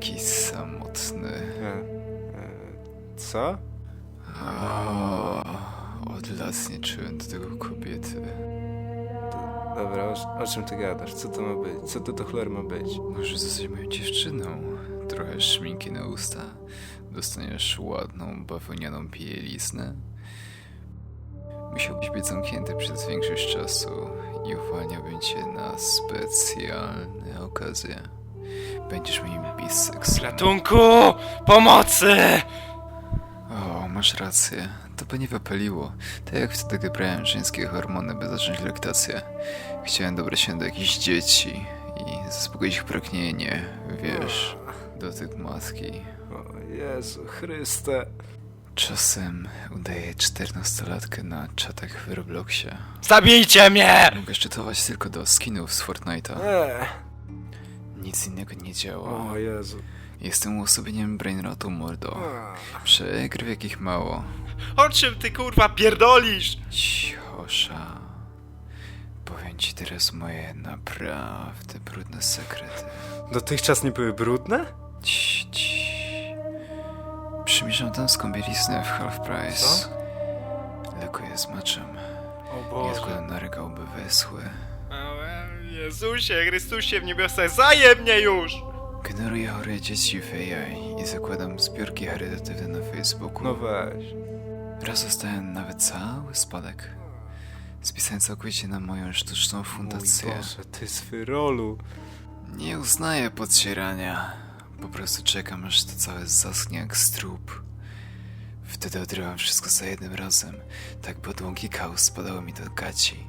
taki samotny. E, e, co? O, od lat nie czułem do tego kobiety. Dobra, o, o czym ty gadasz? Co to ma być? Co to do cholery ma być? Może zostać moją dziewczyną. Trochę szminki na usta. Dostaniesz ładną, bawełnianą bieliznę. Musiałbyś być zamknięty przez większość czasu i uwalniałbym cię na specjalne okazje. Będziesz moim biseksem. Ratunku! Pomocy! O, masz rację. To by nie wypaliło. Tak jak wtedy, gdy brałem żeńskie hormony, by zacząć laktację. Chciałem dobrać się do jakichś dzieci i zaspokoić ich pragnienie, wiesz, do tych matki. O Jezu Chryste. Czasem udaję czternastolatkę na czatach w Robloxie. Zabijcie mnie! Mogę szczytować tylko do skinów z Fortnite'a. Eee. Nic innego nie działa. O Jezu. Jestem uosobieniem brainrotu, mordo. Przegryw jakich mało. O czym ty kurwa pierdolisz? Cichosza. Powiem ci teraz moje naprawdę brudne sekrety. Dotychczas nie były brudne? Ci, ci. Przymierzam damską bieliznę w half price. Co? Lekuję z maczem. O Nie odkładam na regał, by wyschły. O, Jezusie, Chrystusie w niebiosach, zajeb mnie już! Generuję chore dzieci w AI i zakładam zbiórki charytatywne na Facebooku. No weź. Raz dostałem nawet cały spadek. Spisałem całkowicie na moją sztuczną Mój fundację. Boże, ty z wyrolu. Nie uznaję podcierania. Po prostu czekam, aż to całe zaschnie jak strup. Wtedy odrywam wszystko za jednym razem. Tak podłąki kał spadały mi do gaci.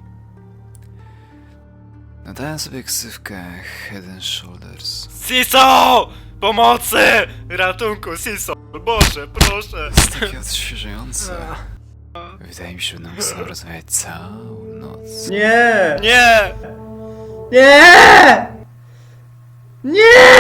Nadałem sobie ksywkę Head and Shoulders. Siso! Pomocy! Ratunku, Siso! Boże, proszę! Jest takie odświeżające. Wydaje mi się, że nam chcą rozmawiać całą noc. Nie! Nie! Nie! Nie!